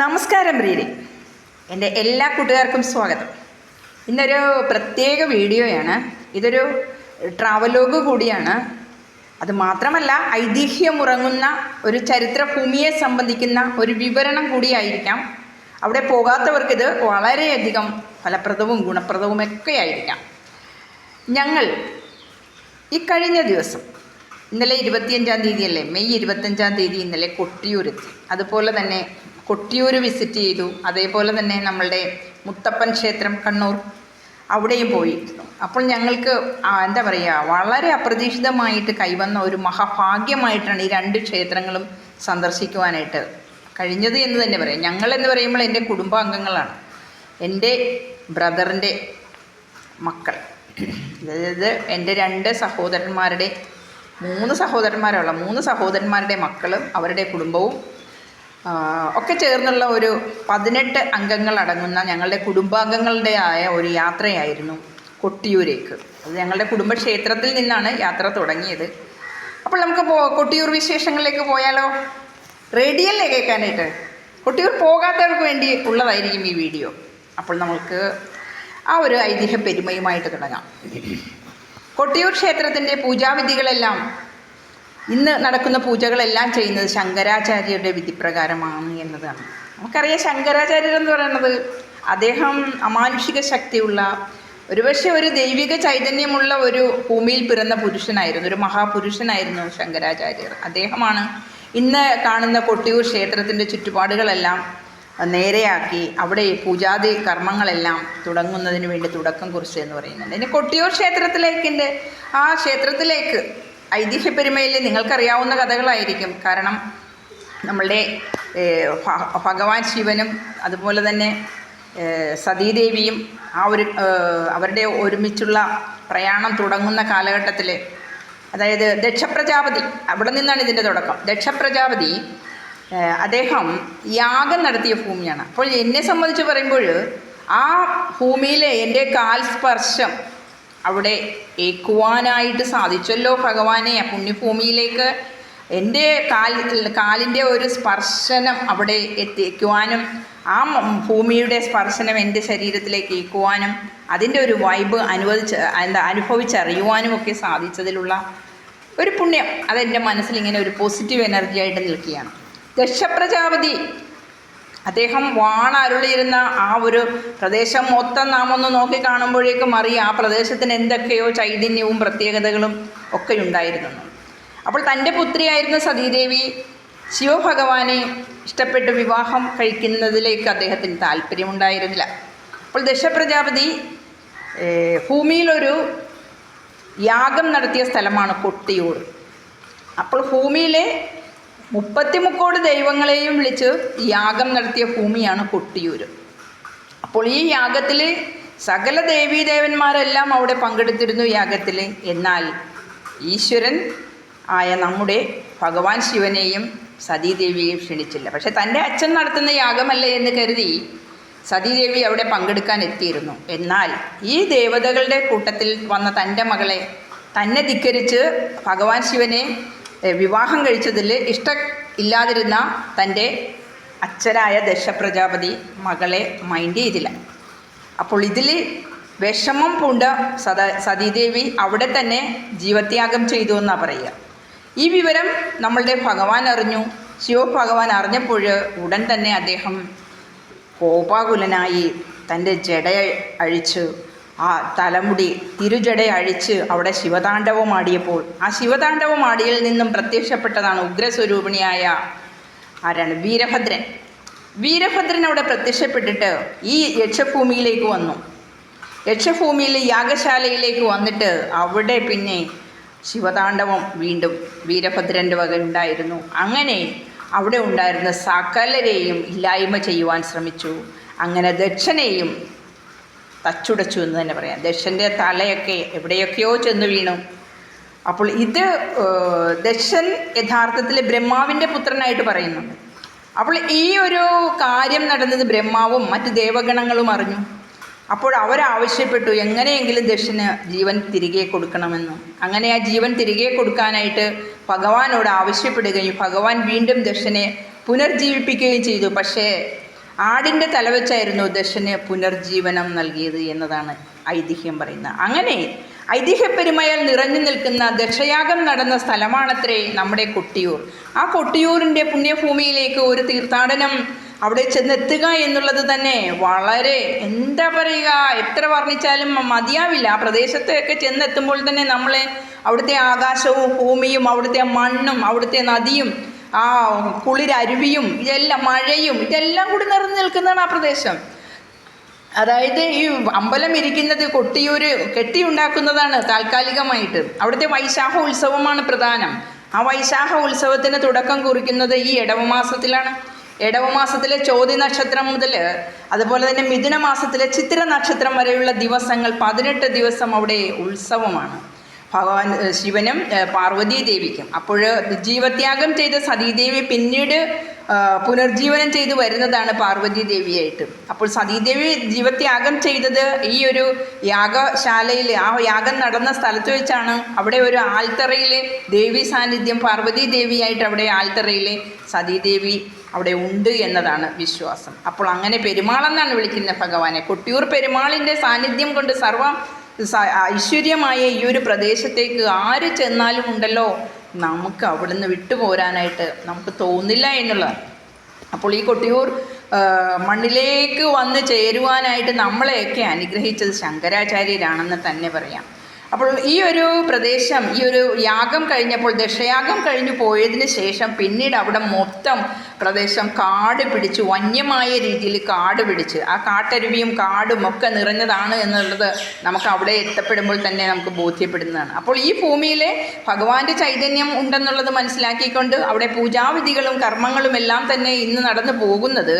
നമസ്കാരം പ്രീതി. എന്റെ എല്ലാ കൂട്ടുകാർക്കും സ്വാഗതം. ഇന്നൊരു പ്രത്യേക വീഡിയോയാണ്. ഇതൊരു ട്രാവലോഗ് കൂടിയാണ്. അത് മാത്രമല്ല ഐതിഹ്യം ഉറങ്ങുന്ന ഒരു ചരിത്രഭൂമിയെ സംബന്ധിക്കുന്ന ഒരു വിവരണം കൂടിയായിരിക്കാം. അവിടെ പോകാത്തവർക്കിത് വളരെയധികം ഫലപ്രദവും ഗുണപ്രദവും ഒക്കെ ആയിരിക്കാം ഞങ്ങൾ ഈ കഴിഞ്ഞ ദിവസം ഇന്നലെ ഇരുപത്തിയഞ്ചാം തീയതിയല്ലേ മെയ് ഇരുപത്തഞ്ചാം തീയതി ഇന്നലെ കൊട്ടിയൂരെത്തി. അതുപോലെ തന്നെ കൊട്ടിയൂർ വിസിറ്റ് ചെയ്തു. അതേപോലെ തന്നെ നമ്മളുടെ മുത്തപ്പൻ ക്ഷേത്രം കണ്ണൂർ അവിടെയും പോയിരുന്നു. അപ്പോൾ ഞങ്ങൾക്ക് എന്താ പറയുക വളരെ അപ്രതീക്ഷിതമായിട്ട് കൈവന്ന ഒരു മഹാഭാഗ്യമായിട്ടാണ് ഈ രണ്ട് ക്ഷേത്രങ്ങളും സന്ദർശിക്കുവാനായിട്ട് കഴിഞ്ഞത് എന്ന് തന്നെ പറയാം. ഞങ്ങൾ എന്ന് പറയുമ്പോൾ എന്റെ കുടുംബാംഗങ്ങളാണ്. എന്റെ ബ്രദറിന്റെ മക്കൾ. അതായത് എന്റെ രണ്ട് സഹോദരന്മാരുടെ മൂന്ന് സഹോദരന്മാരുള്ള മൂന്ന് സഹോദരന്മാരുടെ മക്കളും അവരുടെ കുടുംബവും ഒക്കെ ചേർന്നുള്ള ഒരു പതിനെട്ട് അംഗങ്ങൾ അടങ്ങുന്ന ഞങ്ങളുടെ കുടുംബാംഗങ്ങളുടെ ആയ ഒരു യാത്രയായിരുന്നു കൊട്ടിയൂരേക്ക്. അത് ഞങ്ങളുടെ കുടുംബക്ഷേത്രത്തിൽ നിന്നാണ് യാത്ര തുടങ്ങിയത്. അപ്പോൾ നമുക്ക് കൊട്ടിയൂർ വിശേഷങ്ങളിലേക്ക് പോയാലോ? റേഡിയല്ലേ കേൾക്കാനായിട്ട്? കൊട്ടിയൂർ പോകാത്തവർക്ക് വേണ്ടി ഉള്ളതായിരിക്കും ഈ വീഡിയോ. അപ്പോൾ നമുക്ക് ആ ഒരു ഐതിഹ്യ പെരുമയുമായിട്ട് തുടങ്ങാം. കൊട്ടിയൂർ ക്ഷേത്രത്തിന്റെ പൂജാവിധികളെല്ലാം ഇന്ന് നടക്കുന്ന പൂജകളെല്ലാം ചെയ്യുന്നത് ശങ്കരാചാര്യരുടെ വിധിപ്രകാരമാണ് എന്നതാണ്. നമുക്കറിയാം ശങ്കരാചാര്യർ എന്ന് പറയുന്നത് അദ്ദേഹം അമാനുഷിക ശക്തിയുള്ള ഒരുപക്ഷെ ഒരു ദൈവിക ചൈതന്യമുള്ള ഒരു ഭൂമിയിൽ പിറന്ന പുരുഷനായിരുന്നു ഒരു മഹാപുരുഷനായിരുന്നു ശങ്കരാചാര്യർ. അദ്ദേഹമാണ് ഇന്ന് കാണുന്ന കൊട്ടിയൂർ ക്ഷേത്രത്തിന്റെ ചുറ്റുപാടുകളെല്ലാം നേരെയാക്കി അവിടെ പൂജാതി കർമ്മങ്ങളെല്ലാം തുടങ്ങുന്നതിന് വേണ്ടി തുടക്കം കുറിച്ചു എന്ന് പറയുന്നുണ്ട്. ഇനി കൊട്ടിയൂർ ക്ഷേത്രത്തിലേക്കിന്റെ ആ ക്ഷേത്രത്തിലേക്ക് ഐതിഹ്യ പെരുമയിൽ നിങ്ങൾക്കറിയാവുന്ന കഥകളായിരിക്കും. കാരണം നമ്മളുടെ ഭഗവാൻ ശിവനും അതുപോലെ തന്നെ സതീദേവിയും ആ ഒരു അവരുടെ ഒരുമിച്ചുള്ള പ്രയാണം തുടങ്ങുന്ന കാലഘട്ടത്തിൽ അതായത് ദക്ഷപ്രജാപതി അവിടെ നിന്നാണ് ഇതിന്റെ തുടക്കം. ദക്ഷപ്രജാപതി അദ്ദേഹം യാഗം നടത്തിയ ഭൂമിയാണ്. അപ്പോൾ എന്നെ സംബന്ധിച്ച് പറയുമ്പോൾ ആ ഭൂമിയിലെ എന്റെ കാൽ സ്പർശം അവിടെ ഏക്കുവാനായിട്ട് സാധിച്ചല്ലോ ഭഗവാനെ ആ പുണ്യഭൂമിയിലേക്ക്. എന്റെ കാൽ കാലിന്റെ ഒരു സ്പർശനം അവിടെ എത്തിക്കുവാനും ആ ഭൂമിയുടെ സ്പർശനം എന്റെ ശരീരത്തിലേക്ക് ഏക്കുവാനും അതിന്റെ ഒരു വൈബ് അനുവദിച്ച് എന്താ അനുഭവിച്ചറിയുവാനും ഒക്കെ സാധിച്ചതിലുള്ള ഒരു പുണ്യം. അതെന്റെ മനസ്സിൽ ഇങ്ങനെ ഒരു പോസിറ്റീവ് എനർജി ആയിട്ട് നിൽക്കുകയാണ്. ദക്ഷപ്രജാപതി അദ്ദേഹം വാണരുളിയിരുന്ന ആ ഒരു പ്രദേശം മൊത്തം നാം ഒന്ന് നോക്കി കാണുമ്പോഴേക്കും അറിയാം ആ പ്രദേശത്തിന് എന്തൊക്കെയോ ചൈതന്യവും പ്രത്യേകതകളും ഒക്കെ ഉണ്ടായിരുന്നു. അപ്പോൾ തന്റെ പുത്രിയായിരുന്ന സതീദേവി ശിവഭഗവാനെ ഇഷ്ടപ്പെട്ട് വിവാഹം കഴിക്കുന്നതിലേക്ക് അദ്ദേഹത്തിന് താല്പര്യമുണ്ടായിരുന്നില്ല. അപ്പോൾ ദശപ്രജാപതി ഭൂമിയിലൊരു യാഗം നടത്തിയ സ്ഥലമാണ് കൊട്ടിയൂർ. അപ്പോൾ ഭൂമിയിലെ മുപ്പത്തിമുക്കോട് ദൈവങ്ങളെയും വിളിച്ച് യാഗം നടത്തിയ ഭൂമിയാണ് കൊട്ടിയൂര്. അപ്പോൾ ഈ യാഗത്തിൽ സകല ദേവീദേവന്മാരെല്ലാം അവിടെ പങ്കെടുത്തിരുന്നു യാഗത്തിൽ എന്നാൽ ഈശ്വരൻ ആയ നമ്മുടെ ഭഗവാൻ ശിവനെയും സതീദേവിയെയും ക്ഷണിച്ചില്ല. പക്ഷെ തന്റെ അച്ഛൻ നടത്തുന്ന യാഗമല്ലേ എന്ന് കരുതി സതീദേവി അവിടെ പങ്കെടുക്കാൻ എത്തിയിരുന്നു. എന്നാൽ ഈ ദേവതകളുടെ കൂട്ടത്തിൽ വന്ന തന്റെ മകളെ തന്നെ ധിക്കരിച്ച് ഭഗവാൻ ശിവനെ വിവാഹം കഴിച്ചതിൽ ഇഷ്ടം ഇല്ലാതിരുന്ന തന്റെ അച്ഛനായ ദശപ്രജാപതി മകളെ മൈൻഡ് ചെയ്തില്ല. അപ്പോൾ ഇതിൽ വിഷമം പൂണ്ട സദ സതീദേവി അവിടെ തന്നെ ജീവത്യാഗം ചെയ്തു എന്നാണ് പറയുക. ഈ വിവരം നമ്മളുടെ ഭഗവാൻ അറിഞ്ഞു. ശിവഭഗവാൻ അറിഞ്ഞപ്പോൾ ഉടൻ തന്നെ അദ്ദേഹം കോപാകുലനായി തന്റെ ജട അഴിച്ച്. ആ തലമുടി തിരുജട അഴിച്ച് അവിടെ ശിവതാണ്ഡവം ആടിയപ്പോൾ ആ ശിവതാണ്ഡവം ആടിയിൽ നിന്നും പ്രത്യക്ഷപ്പെട്ടതാണ് ഉഗ്രസ്വരൂപിണിയായ ആരാണ്? വീരഭദ്രൻ. വീരഭദ്രൻ അവിടെ പ്രത്യക്ഷപ്പെട്ടിട്ട് ഈ യക്ഷഭൂമിയിലേക്ക് വന്നു. യക്ഷഭൂമിയിൽ യാഗശാലയിലേക്ക് വന്നിട്ട് അവിടെ പിന്നെ ശിവതാണ്ഡവം വീണ്ടും വീരഭദ്രന്റെ വക ഉണ്ടായിരുന്നു. അങ്ങനെ അവിടെ ഉണ്ടായിരുന്ന സകലരെയും ഇല്ലായ്മ ചെയ്യുവാൻ ശ്രമിച്ചു. അങ്ങനെ ദക്ഷനെയും തച്ചുടച്ചു എന്ന് തന്നെ പറയാം. ദക്ഷന്റെ തലയൊക്കെ എവിടെയൊക്കെയോ ചെന്ന് വീണു. അപ്പോൾ ഇത് ദക്ഷൻ യഥാർത്ഥത്തിൽ ബ്രഹ്മാവിന്റെ പുത്രനായിട്ട് പറയുന്നുണ്ട്. അപ്പോൾ ഈ ഒരു കാര്യം നടന്നത് ബ്രഹ്മാവും മറ്റ് ദേവഗണങ്ങളും അറിഞ്ഞു. അപ്പോൾ അവരാവശ്യപ്പെട്ടു എങ്ങനെയെങ്കിലും ദക്ഷന് ജീവൻ തിരികെ കൊടുക്കണമെന്ന്. അങ്ങനെ ആ ജീവൻ തിരികെ കൊടുക്കാനായിട്ട് ഭഗവാനോട് ആവശ്യപ്പെടുകയും ഭഗവാൻ വീണ്ടും ദക്ഷനെ പുനർജീവിപ്പിക്കുകയും ചെയ്തു. പക്ഷേ ആടിന്റെ തലവെച്ചായിരുന്നു ദശന് പുനർജീവനം നൽകിയത് എന്നതാണ് ഐതിഹ്യം പറയുന്നത്. അങ്ങനെ ഐതിഹ്യപ്പെരുമയാൽ നിറഞ്ഞു നിൽക്കുന്ന ദക്ഷയാഗം നടന്ന സ്ഥലമാണത്രേ നമ്മുടെ കൊട്ടിയൂർ. ആ കൊട്ടിയൂരിന്റെ പുണ്യഭൂമിയിലേക്ക് ഒരു തീർത്ഥാടനം അവിടെ ചെന്നെത്തുക എന്നുള്ളത് തന്നെ വളരെ എന്താ പറയുക എത്ര വർണിച്ചാലും മതിയാവില്ല. ആ പ്രദേശത്തൊക്കെ ചെന്നെത്തുമ്പോൾ തന്നെ നമ്മളെ അവിടുത്തെ ആകാശവും ഭൂമിയും അവിടുത്തെ മണ്ണും അവിടുത്തെ നദിയും ആ കുളിരരുവിയും ഇതെല്ലാം മഴയും ഇതെല്ലാം കൂടി നിറഞ്ഞു നിൽക്കുന്നതാണ് ആ പ്രദേശം. അതായത് ഈ അമ്പലം ഇരിക്കുന്നത് കൊട്ടിയൂര് കെട്ടിയുണ്ടാക്കുന്നതാണ് താൽക്കാലികമായിട്ട്. അവിടുത്തെ വൈശാഖ ഉത്സവമാണ് പ്രധാനം. ആ വൈശാഖ ഉത്സവത്തിന് തുടക്കം കുറിക്കുന്നത് ഈ ഇടവമാസത്തിലാണ് ഇടവമാസത്തിലെ ചോതി നക്ഷത്രം മുതൽ അതുപോലെ തന്നെ മിഥുന മാസത്തിലെ ചിത്ര നക്ഷത്രം വരെയുള്ള ദിവസങ്ങൾ പതിനെട്ട് ദിവസം അവിടെ ഉത്സവമാണ്. ഭഗവാൻ ശിവനും പാർവതി ദേവിക്കും. അപ്പോൾ ജീവത്യാഗം ചെയ്ത സതീദേവി പിന്നീട് പുനർജീവനം ചെയ്തു വരുന്നതാണ് പാർവതി ദേവിയായിട്ട്. അപ്പോൾ സതീദേവി ജീവത്യാഗം ചെയ്തത് ഈ ഒരു യാഗശാലയിൽ ആ യാഗം നടന്ന സ്ഥലത്ത് വെച്ചാണ്. അവിടെ ഒരു ആൽത്തറയിൽ ദേവി സാന്നിധ്യം പാർവതി ദേവിയായിട്ട് അവിടെ ആൽത്തറയിൽ സതീദേവി അവിടെ ഉണ്ട് എന്നതാണ് വിശ്വാസം. അപ്പോൾ അങ്ങനെ പെരുമാളെന്നാണ് വിളിക്കുന്നത് ഭഗവാനെ. കൊട്ടിയൂർ പെരുമാളിന്റെ സാന്നിധ്യം കൊണ്ട് സർവം ഐശ്വര്യമായ ഈ ഒരു പ്രദേശത്തേക്ക് ആര് ചെന്നാലും ഉണ്ടല്ലോ. നമുക്ക് അവിടുന്ന് വിട്ടുപോരാനായിട്ട് നമുക്ക് തോന്നില്ല എന്നുള്ളതാണ് അപ്പോൾ ഈ കൊട്ടിയൂർ മണ്ണിലേക്ക് വന്ന് ചേരുവാനായിട്ട് നമ്മളെയൊക്കെ അനുഗ്രഹിച്ചത് ശങ്കരാചാര്യരാണെന്ന് തന്നെ പറയാം. അപ്പോൾ ഈ ഒരു പ്രദേശം ഈ ഒരു യാഗം കഴിഞ്ഞപ്പോൾ ദശയാഗം കഴിഞ്ഞു പോയതിന് ശേഷം പിന്നീട് അവിടെ മൊത്തം പ്രദേശം കാട് പിടിച്ച് വന്യമായ രീതിയിൽ കാട് പിടിച്ച്. ആ കാട്ടരുവിയും കാടും ഒക്കെ നിറഞ്ഞതാണ് എന്നുള്ളത് നമുക്ക് അവിടെ എത്തപ്പെടുമ്പോൾ തന്നെ നമുക്ക് ബോധ്യപ്പെടുന്നതാണ്. അപ്പോൾ ഈ ഭൂമിയിലെ ഭഗവാന്റെ ചൈതന്യം ഉണ്ടെന്നുള്ളത് മനസ്സിലാക്കിക്കൊണ്ട് അവിടെ പൂജാവിധികളും കർമ്മങ്ങളും എല്ലാം തന്നെ ഇന്ന് നടന്നു പോകുന്നത്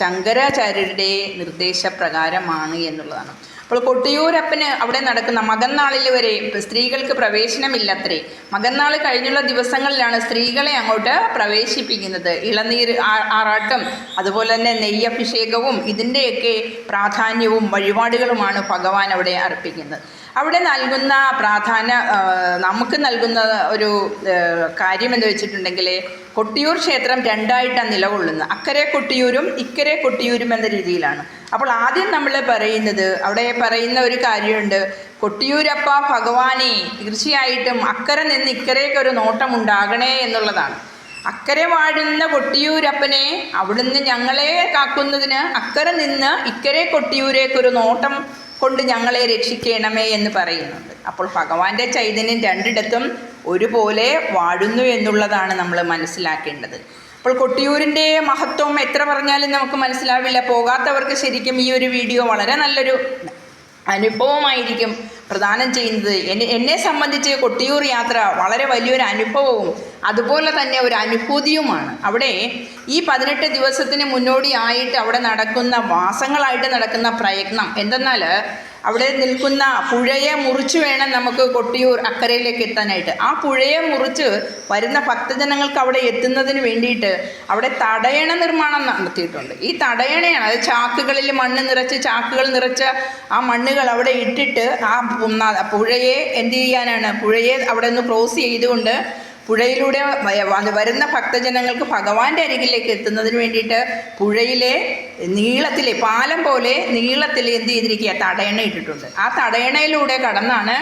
ശങ്കരാചാര്യരുടെ നിർദ്ദേശപ്രകാരമാണ് എന്നുള്ളതാണ്. അപ്പോൾ കൊട്ടിയൂരപ്പന് അവിടെ നടക്കുന്ന മകന്നാളിൽ വരെ സ്ത്രീകൾക്ക് പ്രവേശനമില്ലത്രേ. മകന്നാൾ കഴിഞ്ഞുള്ള ദിവസങ്ങളിലാണ് സ്ത്രീകളെ അങ്ങോട്ട് പ്രവേശിപ്പിക്കുന്നത്. ഇളനീർ ആറാട്ടും അതുപോലെ തന്നെ നെയ്യഭിഷേകവും ഇതിന്റെയൊക്കെ പ്രാധാന്യവും വഴിപാടുകളുമാണ് ഭഗവാൻ അവിടെ അർപ്പിക്കുന്നത്. അവിടെ നൽകുന്ന പ്രാധാന്യ നമുക്ക് നൽകുന്ന ഒരു കാര്യം എന്ന് വെച്ചിട്ടുണ്ടെങ്കിൽ കൊട്ടിയൂർ ക്ഷേത്രം രണ്ടായിട്ടാണ് നിലകൊള്ളുന്നത്. അക്കരെ കൊട്ടിയൂരും ഇക്കരെ കൊട്ടിയൂരും എന്ന രീതിയിലാണ്. അപ്പോൾ ആദ്യം നമ്മൾ പറയുന്നത് അവിടെ പറയുന്ന ഒരു കാര്യമുണ്ട്. കൊട്ടിയൂരപ്പ ഭഗവാനെ തീർച്ചയായിട്ടും അക്കരെ നിന്ന് ഇക്കരയ്ക്ക് ഒരു നോട്ടം ഉണ്ടാകണേ എന്നുള്ളതാണ്. അക്കരെ വാഴുന്ന കൊട്ടിയൂരപ്പനെ അവിടുന്ന് ഞങ്ങളെ കാക്കുന്നതിന് അക്കരെ നിന്ന് ഇക്കരെ കൊട്ടിയൂരേക്കൊരു നോട്ടം കൊണ്ട് ഞങ്ങളെ രക്ഷിക്കണമേ എന്ന് പറയുന്നുണ്ട്. അപ്പോൾ ഭഗവാന്റെ ചൈതന്യം രണ്ടിടത്തും ഒരുപോലെ വാഴുന്നു എന്നുള്ളതാണ് നമ്മൾ മനസ്സിലാക്കേണ്ടത്. അപ്പോൾ കൊട്ടിയൂരിന്റെ മഹത്വം എത്ര പറഞ്ഞാലും നമുക്ക് മനസ്സിലാവില്ല. പോകാത്തവർക്ക് ശരിക്കും ഈ ഒരു വീഡിയോ വളരെ നല്ലൊരു അനുഭവമായിരിക്കും പ്രദാനം ചെയ്യുന്നത്. എന്നെ എന്നെ സംബന്ധിച്ച് കൊട്ടിയൂർ യാത്ര വളരെ വലിയൊരു അനുഭവവും അതുപോലെ തന്നെ ഒരു അനുഭൂതിയുമാണ്. അവിടെ ഈ പതിനെട്ട് ദിവസത്തിന് മുന്നോടിയായിട്ട് അവിടെ നടക്കുന്ന വാസങ്ങളായിട്ട് നടക്കുന്ന പ്രയത്നം എന്തെന്നാൽ അവിടെ നിൽക്കുന്ന പുഴയെ മുറിച്ച് വേണം നമുക്ക് കൊട്ടിയൂർ അക്കരയിലേക്ക് എത്താനായിട്ട്. ആ പുഴയെ മുറിച്ച് വരുന്ന ഭക്തജനങ്ങൾക്ക് അവിടെ എത്തുന്നതിന് വേണ്ടിയിട്ട് അവിടെ തടയണ നിർമ്മാണം നടത്തിയിട്ടുണ്ട്. ഈ തടയണയാണ് അത് ചാക്കുകളിൽ മണ്ണ് നിറച്ച് ചാക്കുകൾ നിറച്ച് ആ മണ്ണുകൾ അവിടെ ഇട്ടിട്ട് ആ പുഴയെ എന്ത് ചെയ്യാനാണ്? പുഴയെ അവിടെ നിന്ന് ക്രോസ് ചെയ്തുകൊണ്ട് പുഴയിലൂടെ വരുന്ന ഭക്തജനങ്ങൾക്ക് ഭഗവാന്റെ അരികിലേക്ക് എത്തുന്നതിന് വേണ്ടിയിട്ട് പുഴയിലെ നീളത്തിലെ പാലം പോലെ നീളത്തിൽ എന്ത് ചെയ്തിരിക്കുക തടയണ ഇട്ടിട്ടുണ്ട്. ആ തടയണയിലൂടെ കടന്നാണ്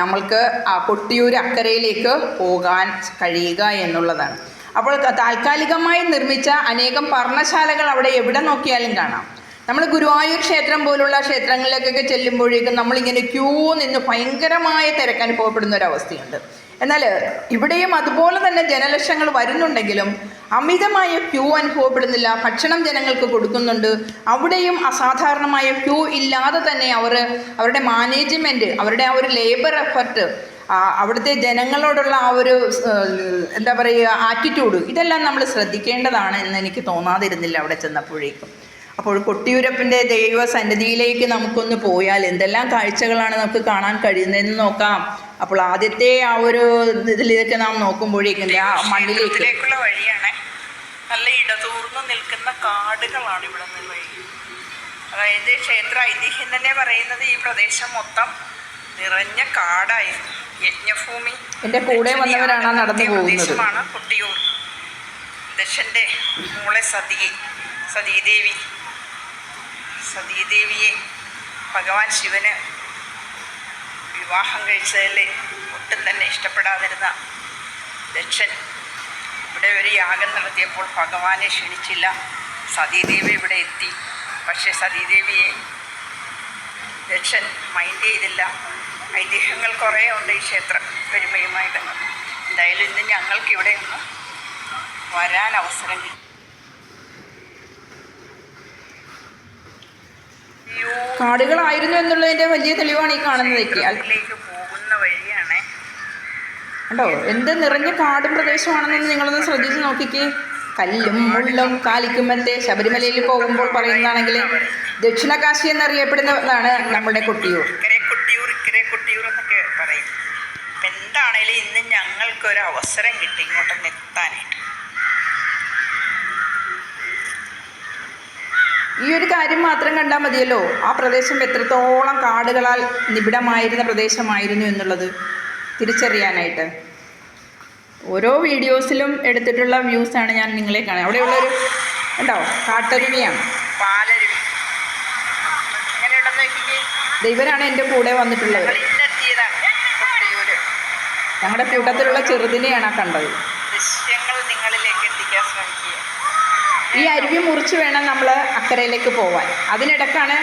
നമ്മൾക്ക് ആ കൊട്ടിയൂർ അക്കരയിലേക്ക് പോകാൻ കഴിയുക എന്നുള്ളതാണ്. അപ്പോൾ താൽക്കാലികമായി നിർമ്മിച്ച അനേകം പർണശാലകൾ അവിടെ എവിടെ നോക്കിയാലും കാണാം. നമ്മൾ ഗുരുവായൂർ ക്ഷേത്രം പോലുള്ള ക്ഷേത്രങ്ങളിലേക്കൊക്കെ ചെല്ലുമ്പോഴേക്കും നമ്മളിങ്ങനെ ക്യൂ നിന്ന് ഭയങ്കരമായ തിരക്ക് അനുഭവപ്പെടുന്ന ഒരവസ്ഥയുണ്ട് എന്നാൽ ഇവിടെയും അതുപോലെ തന്നെ ജനലക്ഷങ്ങൾ വരുന്നുണ്ടെങ്കിലും അമിതമായ ക്യൂ അനുഭവപ്പെടുന്നില്ല. ഭക്ഷണം ജനങ്ങൾക്ക് കൊടുക്കുന്നുണ്ട്. അവിടെയും അസാധാരണമായ ക്യൂ ഇല്ലാതെ തന്നെ അവർ അവരുടെ മാനേജ്മെന്റ് അവരുടെ ആ ഒരു ലേബർ എഫർട്ട് അവിടുത്തെ ജനങ്ങളോടുള്ള ആ ഒരു എന്താ പറയുക ആറ്റിറ്റ്യൂഡ് ഇതെല്ലാം നമ്മൾ ശ്രദ്ധിക്കേണ്ടതാണ് എന്ന് എനിക്ക് തോന്നാതിരുന്നില്ല അവിടെ ചെന്നപ്പോഴേക്കും. അപ്പോൾ കൊട്ടിയൂരപ്പന്റെ ദൈവ സന്നിധിയിലേക്ക് നമുക്കൊന്ന് പോയാൽ എന്തെല്ലാം കാഴ്ചകളാണ് നമുക്ക് കാണാൻ കഴിയുന്നതെന്ന് നോക്കാം. അപ്പോൾ ആദ്യത്തെ ആ ഒരു ഇതിലേക്ക് നാം നോക്കുമ്പോഴേക്കും ആ മണ്ണിലേക്ക്. വഴിയാണ്. നല്ല ഇടതൂർന്ന് നിൽക്കുന്ന കാടുകളാണ് ഇവിടെ നിന്ന് വഴി. അതായത് ക്ഷേത്ര ഐതിഹ്യം തന്നെ പറയുന്നത് ഈ പ്രദേശം മൊത്തം നിറഞ്ഞ കാടായിരുന്നു യജ്ഞഭൂമി എന്റെ കൂടെ വന്നവരാണ് നടന്നു പോകുന്നത്. പ്രദേശമാണ് കൊട്ടിയൂർ. ദശന്റെ മോളെ സതി സതീദേവി. സതീദേവിയെ ഭഗവാൻ ശിവന് വിവാഹം കഴിച്ചതിൽ ഒട്ടും തന്നെ ഇഷ്ടപ്പെടാതിരുന്ന ദക്ഷൻ ഇവിടെ ഒരു യാഗം നടത്തിയപ്പോൾ ഭഗവാനെ ക്ഷണിച്ചില്ല. സതീദേവി ഇവിടെ എത്തി. പക്ഷേ സതീദേവിയെ ദക്ഷൻ മൈൻഡ് ചെയ്തില്ല. ഐതിഹ്യങ്ങൾ കുറേ ഉണ്ട് ഈ ക്ഷേത്ര പെരുമയുമായി ബന്ധം എന്തായാലും ഇന്ന് ഞങ്ങൾക്കിവിടെ ഒന്ന് വരാൻ അവസരം കിട്ടി. കാടുകളായിരുന്നു എന്നുള്ളതിന്റെ വലിയ തെളിവാണ് ഈ കാണുന്നതൊക്കെ ഉണ്ടോ എന്ത് നിറഞ്ഞ കാടും പ്രദേശമാണെന്നൊന്ന് നിങ്ങളൊന്ന് ശ്രദ്ധിച്ച് നോക്കിക്കേ. കല്ലും മുള്ളും കാലിക്കുമ്പത്തെ ശബരിമലയിൽ പോകുമ്പോൾ പറയുന്നതാണെങ്കിൽ ദക്ഷിണകാശി എന്നറിയപ്പെടുന്നതാണ് നമ്മുടെ കൊട്ടിയൂർ. ഇക്കരെ കൊട്ടിയൂർ ഇക്കരെ കൊട്ടിയൂർ എന്നൊക്കെ പറയും. അപ്പം എന്താണേലും ഇന്ന് ഞങ്ങൾക്കൊരു അവസരം കിട്ടി ഇങ്ങോട്ട് എത്താനായിട്ട്. ഈ ഒരു കാര്യം മാത്രം കണ്ടാൽ മതിയല്ലോ. ആ പ്രദേശം എത്രത്തോളം കാടുകളാൽ നിബിഡമായിരുന്ന പ്രദേശമായിരുന്നു എന്നുള്ളത് തിരിച്ചറിയാനായിട്ട്. ഓരോ വീഡിയോസിലും എടുത്തിട്ടുള്ള വ്യൂസാണ് ഞാൻ നിങ്ങളെ കാണുന്നത്. അവിടെയുള്ളൊരു ഉണ്ടോ കാട്ടരുവിയാണ്. ഇവരാണ് എന്റെ കൂടെ വന്നിട്ടുള്ളത്. ഞങ്ങളുടെ കൂട്ടത്തിലുള്ള ചെറുതിനെയാണ് ആ കണ്ടത്. ഈ അരുവി മുറിച്ച് വേണം നമ്മൾ അക്കരയിലേക്ക് പോവാൻ. അതിനിടക്കാണ്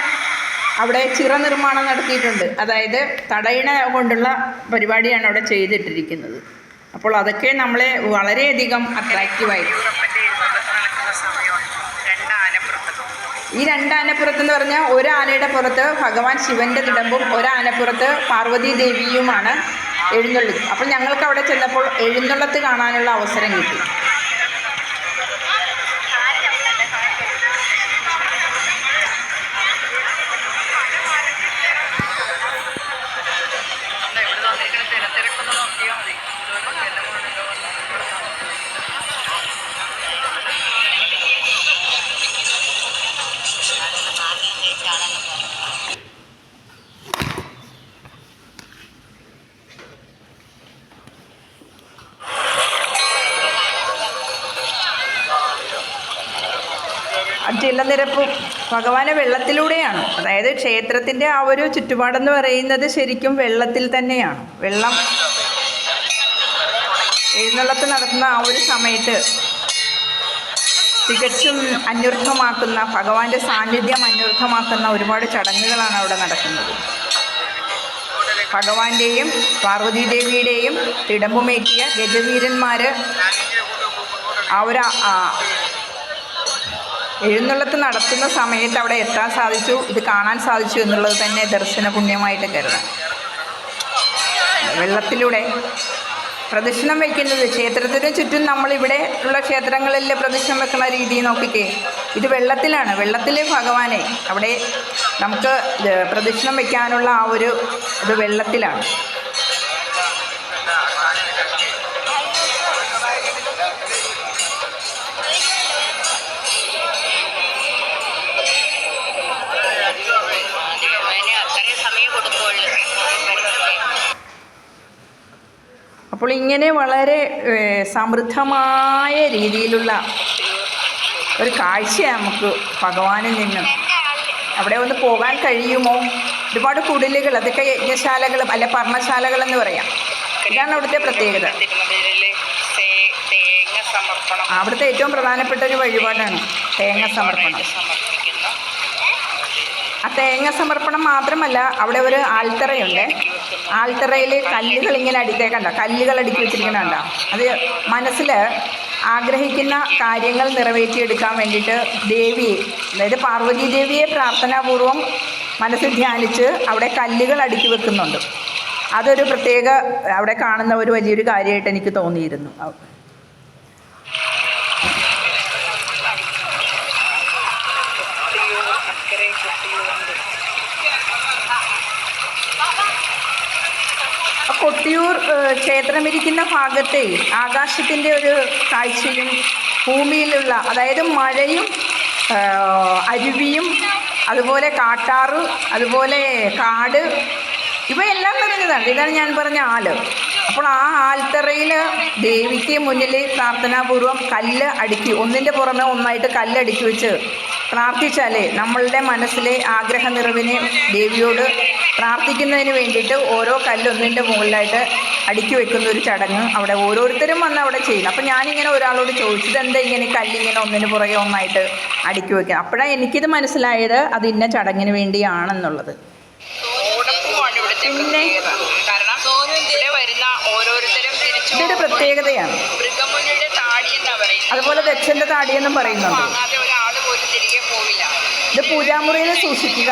അവിടെ ചിറ നിർമ്മാണം നടത്തിയിട്ടുണ്ട്. അതായത് തടയിണ കൊണ്ടുള്ള പരിപാടിയാണ് അവിടെ ചെയ്തിട്ടിരിക്കുന്നത്. അപ്പോൾ അതൊക്കെ നമ്മളെ വളരെയധികം അട്രാക്റ്റീവായി ഈ രണ്ട് ആനപ്പുറത്ത് എന്ന് പറഞ്ഞാൽ ഒരു ആനയുടെ പുറത്ത് ഭഗവാൻ ശിവന്റെ തിടമ്പും ഒരു ആനപ്പുറത്ത് പാർവതി ദേവിയുമാണ് എഴുന്നള്ളി അപ്പോൾ ഞങ്ങൾക്ക് അവിടെ ചെന്നപ്പോൾ എഴുന്നള്ളത്ത് കാണാനുള്ള അവസരം കിട്ടി. ജലനിരപ്പ് ഭഗവാനെ വെള്ളത്തിലൂടെയാണ്. അതായത് ക്ഷേത്രത്തിന്റെ ആ ഒരു ചുറ്റുപാടെന്ന് പറയുന്നത് ശരിക്കും വെള്ളത്തിൽ തന്നെയാണ്. വെള്ളം എഴുന്നള്ളത്ത് നടത്തുന്ന ആ ഒരു സമയത്ത് തികച്ചും അന്വർത്ഥമാക്കുന്ന ഭഗവാന്റെ സാന്നിധ്യം അന്വർത്ഥമാക്കുന്ന ഒരുപാട് ചടങ്ങുകളാണ് അവിടെ നടക്കുന്നത്. ഭഗവാന്റെയും പാർവതീദേവിയുടെയും തിടമ്പുമേറ്റിയ ഗജവീരന്മാർ ആ ഒരു എഴുന്നള്ളത്ത് നടത്തുന്ന സമയത്ത് അവിടെ എത്താൻ സാധിച്ചു ഇത് കാണാൻ സാധിച്ചു എന്നുള്ളത് തന്നെ ദർശന പുണ്യമായിട്ട് കരുതാം. വെള്ളത്തിലൂടെ പ്രദക്ഷിണം വയ്ക്കുന്നത് ക്ഷേത്രത്തിന് ചുറ്റും നമ്മളിവിടെ ഉള്ള ക്ഷേത്രങ്ങളിൽ പ്രദക്ഷിണം വെക്കുന്ന രീതി നോക്കിക്കേ ഇത് വെള്ളത്തിലാണ്. വെള്ളത്തിലെ ഭഗവാനെ അവിടെ നമുക്ക് പ്രദക്ഷിണം വയ്ക്കാനുള്ള ആ ഒരു ഇത് വെള്ളത്തിലാണ്. അപ്പോൾ ഇങ്ങനെ വളരെ സമൃദ്ധമായ രീതിയിലുള്ള ഒരു കാഴ്ചയാണ് നമുക്ക് ഭഗവാനിൽ നിന്നും. അവിടെ ഒന്ന് പോകാൻ കഴിയുമോ? ഒരുപാട് കുടിലുകൾ അതൊക്കെ യജ്ഞശാലകൾ അല്ല പർണശാലകൾ എന്ന് പറയാം. ഇതാണ് അവിടുത്തെ പ്രത്യേകത. അവിടുത്തെ ഏറ്റവും പ്രധാനപ്പെട്ട ഒരു വഴിപാടാണ് തേങ്ങ സമർപ്പണം. ആ തേങ്ങ സമർപ്പണം മാത്രമല്ല അവിടെ ഒരു ആൽത്തറയുണ്ട്. ആൽത്തറയിൽ കല്ലുകൾ ഇങ്ങനെ അടിത്തേക്കണ്ട കല്ലുകൾ അടുക്കി വെച്ചിരിക്കണണ്ട അത് മനസ്സിൽ ആഗ്രഹിക്കുന്ന കാര്യങ്ങൾ നിറവേറ്റിയെടുക്കാൻ വേണ്ടിയിട്ട് ദേവി അതായത് പാർവതി ദേവിയെ പ്രാർത്ഥനാപൂർവം മനസ്സിൽ ധ്യാനിച്ച് അവിടെ കല്ലുകൾ അടുക്കി വെക്കുന്നുണ്ട്. അതൊരു പ്രത്യേക അവിടെ കാണുന്ന ഒരു വലിയൊരു കാര്യമായിട്ട് എനിക്ക് തോന്നിയിരുന്നു കൊട്ടിയൂർ അക്കരെ കൊട്ടിയൂരുണ്ട് ആ കൊട്ടിയൂർ ക്ഷേത്രമിരിക്കുന്ന ഭാഗത്തെ ആകാശത്തിന്റെ ഒരു കാഴ്ചയും ഭൂമിയിലുള്ള അതായത് മഴയും അരുവിയും അതുപോലെ കാട്ടാറ് അതുപോലെ കാട് ഇവയെല്ലാം നിറഞ്ഞതാണ്. ഇതാണ് ഞാൻ പറഞ്ഞ ആൽ. അപ്പോൾ ആ ആൽത്തറയിൽ ദേവിക്ക് മുന്നിൽ പ്രാർത്ഥനാപൂർവം കല്ല് അടുക്കി ഒന്നിന്റെ പുറമെ ഒന്നായിട്ട് കല്ലടുക്കി വെച്ച് പ്രാർത്ഥിച്ചാലേ നമ്മളുടെ മനസ്സിലെ ആഗ്രഹ നിറവിനെ ദേവിയോട് പ്രാർത്ഥിക്കുന്നതിന് വേണ്ടിയിട്ട് ഓരോ കല്ലൊന്നിന്റെ മുകളിലായിട്ട് അടുക്കി വെക്കുന്ന ഒരു ചടങ്ങ് അവിടെ ഓരോരുത്തരും വന്ന് അവിടെ ചെയ്യുന്നു. അപ്പം ഞാനിങ്ങനെ ഒരാളോട് ചോദിച്ചത് എന്താ ഇങ്ങനെ കല്ലിങ്ങനെ ഒന്നിന് പുറകെ ഒന്നായിട്ട് അടുക്കി വെക്കുക അപ്പോഴാണ് എനിക്കിത് മനസ്സിലായത് അത് ഇന്ന ചടങ്ങിന് വേണ്ടിയാണെന്നുള്ളത്. പിന്നെ? ഇതൊരു പ്രത്യേകതയാണ്. അതുപോലെ ദക്ഷന്റെ താടിയെന്നും പറയുന്നുണ്ട്. ഇത് പൂജാമുറിയിൽ സൂക്ഷിക്കുക.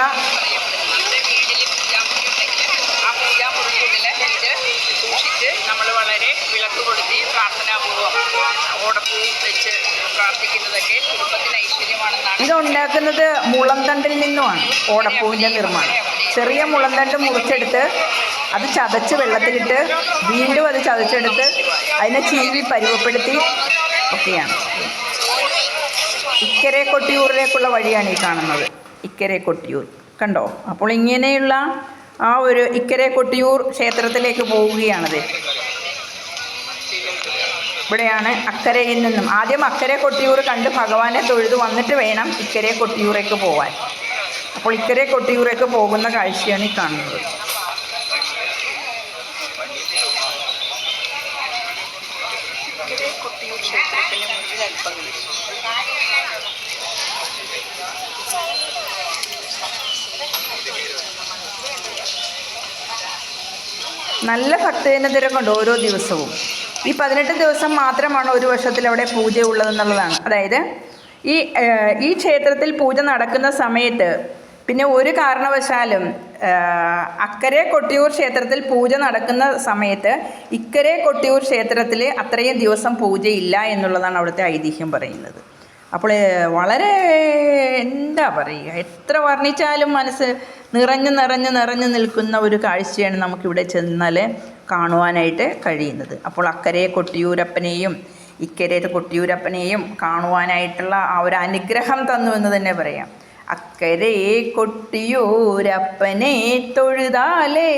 പ്രാർത്ഥിക്കുന്നതൊക്കെ കുടുംബത്തിന് ഐശ്വര്യമാണെന്നാണ്. ഇത് ഉണ്ടാക്കുന്നത് മുളന്തണ്ടിൽ നിന്നുമാണ് ഓടപ്പൂവിന്റെ നിർമ്മാണം. ചെറിയ മുളന്തണ്ട് മുറിച്ചെടുത്ത് അത് ചതച്ച് വെള്ളത്തിലിട്ട് വീണ്ടും അത് ചതച്ചെടുത്ത് അതിനെ ചീവി പരുവപ്പെടുത്തി ഒക്കെയാണ്. ഇക്കരെ കൊട്ടിയൂരിലേക്കുള്ള വഴിയാണ് ഈ കാണുന്നത്. ഇക്കരെ കൊട്ടിയൂർ. കണ്ടോ? അപ്പോൾ ഇങ്ങനെയുള്ള ആ ഒരു ഇക്കരെ കൊട്ടിയൂർ ക്ഷേത്രത്തിലേക്ക് പോവുകയാണത്. ഇവിടെയാണ് അക്കരയിൽ നിന്നും. ആദ്യം അക്കരെ കൊട്ടിയൂർ കണ്ട് ഭഗവാനെ തൊഴുത് വന്നിട്ട് വേണം ഇക്കരെ കൊട്ടിയൂറേക്ക് പോവാൻ. അപ്പോൾ ഇക്കരെ കൊട്ടിയൂറേക്ക് പോകുന്ന കാഴ്ചയാണ് ഈ കാണുന്നത്. നല്ല ഭക്തജന തിരക്കുണ്ട് ഓരോ ദിവസവും. ഈ പതിനെട്ട് ദിവസം മാത്രമാണ് ഒരു വർഷത്തിൽ അവിടെ പൂജ ഉള്ളതെന്നുള്ളതാണ്. അതായത് ഈ ഈ ക്ഷേത്രത്തിൽ പൂജ നടക്കുന്ന സമയത്ത് പിന്നെ ഒരു കാരണവശാലും അക്കരെ കൊട്ടിയൂർ ക്ഷേത്രത്തിൽ പൂജ നടക്കുന്ന സമയത്ത് ഇക്കരെ കൊട്ടിയൂർ ക്ഷേത്രത്തിൽ അത്രയും ദിവസം പൂജയില്ല എന്നുള്ളതാണ് അവിടുത്തെ ഐതിഹ്യം പറയുന്നത്. അപ്പോൾ വളരെ എന്താ പറയുക എത്ര വർണിച്ചാലും മനസ്സ് നിറഞ്ഞു നിറഞ്ഞു നിറഞ്ഞു നിൽക്കുന്ന ഒരു കാഴ്ചയാണ് നമുക്കിവിടെ ചെന്നാൽ കാണുവാനായിട്ട് കഴിയുന്നത്. അപ്പോൾ അക്കരെ കൊട്ടിയൂരപ്പനെയും ഇക്കരെ കൊട്ടിയൂരപ്പനെയും കാണുവാനായിട്ടുള്ള ആ ഒരു അനുഗ്രഹം തന്നു എന്ന് തന്നെ പറയാം. അക്കരെ കൊട്ടിയൂരപ്പനെ തൊഴുതാലേ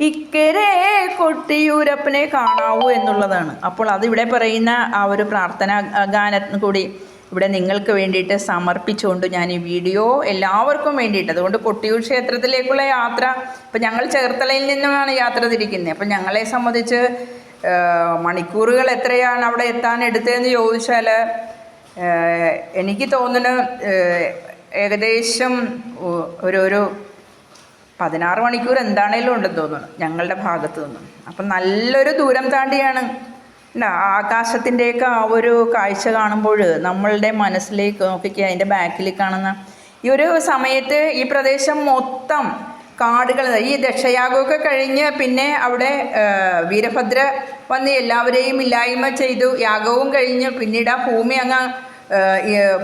ഇക്കരെ കൊട്ടിയൂരപ്പനെ കാണാവൂ എന്നുള്ളതാണ്. അപ്പോൾ അതിവിടെ പറയുന്ന ആ ഒരു പ്രാർത്ഥന ഗാനം കൂടി ഇവിടെ നിങ്ങൾക്ക് വേണ്ടിയിട്ട് സമർപ്പിച്ചുകൊണ്ട് ഞാൻ ഈ വീഡിയോ എല്ലാവർക്കും വേണ്ടിയിട്ട് അതുകൊണ്ട് കൊട്ടിയൂർ ക്ഷേത്രത്തിലേക്കുള്ള യാത്ര ഇപ്പം ഞങ്ങൾ ചേർത്തലയിൽ നിന്നുമാണ് യാത്ര തിരിക്കുന്നത്. അപ്പം ഞങ്ങളെ സംബന്ധിച്ച് മണിക്കൂറുകൾ എത്രയാണ് അവിടെ എത്താൻ എടുത്തതെന്ന് ചോദിച്ചാൽ എനിക്ക് തോന്നുന്നു ഏകദേശം ഒരു ഒരു പതിനാറ് മണിക്കൂർ എന്താണേലും ഉണ്ടെന്ന് തോന്നുന്നു ഞങ്ങളുടെ ഭാഗത്തു നിന്നും. അപ്പം നല്ലൊരു ദൂരം താണ്ടിയാണ് ആകാശത്തിന്റെയൊക്കെ ആ ഒരു കാഴ്ച കാണുമ്പോൾ നമ്മളുടെ മനസ്സിലേക്ക് നോക്കിക്കുക അതിന്റെ ബാക്കിൽ കാണുന്ന ഈ ഒരു സമയത്ത് ഈ പ്രദേശം മൊത്തം കാടുകൾ ഈ ദക്ഷയാഗമൊക്കെ കഴിഞ്ഞ് പിന്നെ അവിടെ വീരഭദ്ര വന്ന് എല്ലാവരെയും ഇല്ലായ്മ ചെയ്തു. യാഗവും കഴിഞ്ഞ് പിന്നീട് ആ ഭൂമി അങ്ങ്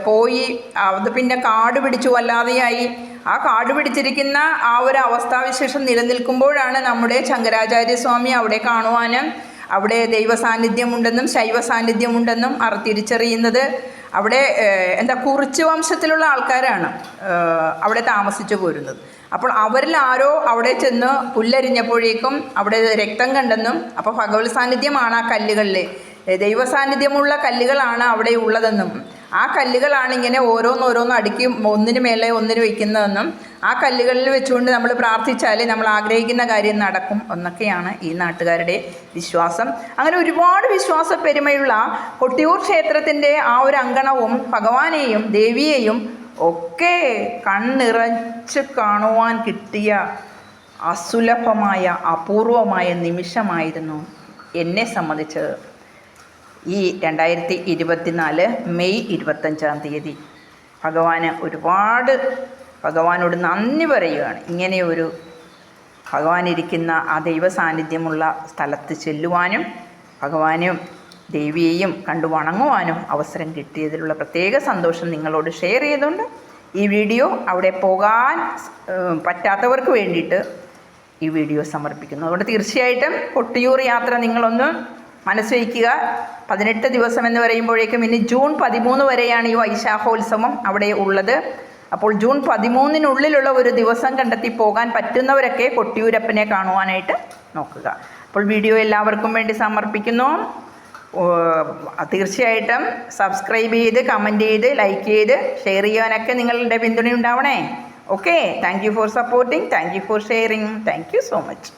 പോയി. അത് പിന്നെ കാട് പിടിച്ചു വല്ലാതെയായി. ആ കാട് പിടിച്ചിരിക്കുന്ന ആ ഒരു അവസ്ഥാവിശേഷം നിലനിൽക്കുമ്പോഴാണ് നമ്മുടെ ശങ്കരാചാര്യ സ്വാമി അവിടെ കാണുവാനും അവിടെ ദൈവ സാന്നിധ്യമുണ്ടെന്നും ശൈവ സാന്നിധ്യമുണ്ടെന്നും അവർ തിരിച്ചറിയുന്നത്. അവിടെ എന്താ കുറിച്ച് വംശത്തിലുള്ള ആൾക്കാരാണ് അവിടെ താമസിച്ചു പോരുന്നത്. അപ്പോൾ അവരിൽ ആരോ അവിടെ ചെന്ന് പുല്ലരിഞ്ഞപ്പോഴേക്കും അവിടെ രക്തം കണ്ടെന്നും അപ്പോൾ ഭഗവത് സാന്നിധ്യമാണ് ആ കല്ലുകളിൽ ദൈവ സാന്നിധ്യമുള്ള കല്ലുകളാണ് അവിടെ ഉള്ളതെന്നും. ആ കല്ലുകളാണ് ഇങ്ങനെ ഓരോന്നോരോന്ന് അടുക്കി ഒന്നിന് മേലെ ഒന്നിന് വയ്ക്കുന്നതെന്നും ആ കല്ലുകളിൽ വെച്ചുകൊണ്ട് നമ്മൾ പ്രാർത്ഥിച്ചാൽ നമ്മൾ ആഗ്രഹിക്കുന്ന കാര്യം നടക്കും എന്നൊക്കെയാണ് ഈ നാട്ടുകാരുടെ വിശ്വാസം. അങ്ങനെ ഒരുപാട് വിശ്വാസ പെരുമയുള്ള കൊട്ടിയൂർ ക്ഷേത്രത്തിന്റെ ആ ഒരു അങ്കണവും ഭഗവാനെയും ദേവിയെയും ഒക്കെ കണ്ണിറച്ച് കാണുവാൻ കിട്ടിയ അസുലഭമായ അപൂർവമായ നിമിഷമായിരുന്നു എന്നെ സംബന്ധിച്ചത്. ഈ രണ്ടായിരത്തി ഇരുപത്തിനാല് മെയ് ഇരുപത്തഞ്ചാം തീയതി. ഭഗവാന് ഒരുപാട് ഭഗവാനോട് നന്ദി പറയുകയാണ്. ഇങ്ങനെയൊരു ഇരിക്കുന്ന ആ ദൈവ സാന്നിധ്യമുള്ള സ്ഥലത്ത് ചെല്ലുവാനും ഭഗവാനും ദേവിയെയും കണ്ടു വണങ്ങുവാനും അവസരം കിട്ടിയതിലുള്ള പ്രത്യേക സന്തോഷം നിങ്ങളോട് ഷെയർ ചെയ്തുകൊണ്ട് ഈ വീഡിയോ അവിടെ പോകാൻ പറ്റാത്തവർക്ക് വേണ്ടിയിട്ട് ഈ വീഡിയോ സമർപ്പിക്കുന്നു. അതുകൊണ്ട് തീർച്ചയായിട്ടും കൊട്ടിയൂർ യാത്ര നിങ്ങളൊന്ന് മനസ്സ് വയ്ക്കുക. പതിനെട്ട് ദിവസം എന്ന് പറയുമ്പോഴേക്കും ഇനി ജൂൺ പതിമൂന്ന് വരെയാണ് ഈ വൈശാഖോത്സവം അവിടെ ഉള്ളത്. അപ്പോൾ ജൂൺ പതിമൂന്നിനുള്ളിലുള്ള ഒരു ദിവസം കണ്ടെത്തി പോകാൻ പറ്റുന്നവരൊക്കെ കൊട്ടിയൂരപ്പനെ കാണുവാനായിട്ട് നോക്കുക. അപ്പോൾ വീഡിയോ എല്ലാവർക്കും വേണ്ടി സമർപ്പിക്കുന്നു. തീർച്ചയായിട്ടും സബ്സ്ക്രൈബ് ചെയ്ത് കമന്റ് ചെയ്ത് ലൈക്ക് ചെയ്ത് ഷെയർ ചെയ്യാനൊക്കെ നിങ്ങളുടെ പിന്തുണ ഉണ്ടാവണേ okay thank you for supporting thank you for sharing thank you so much.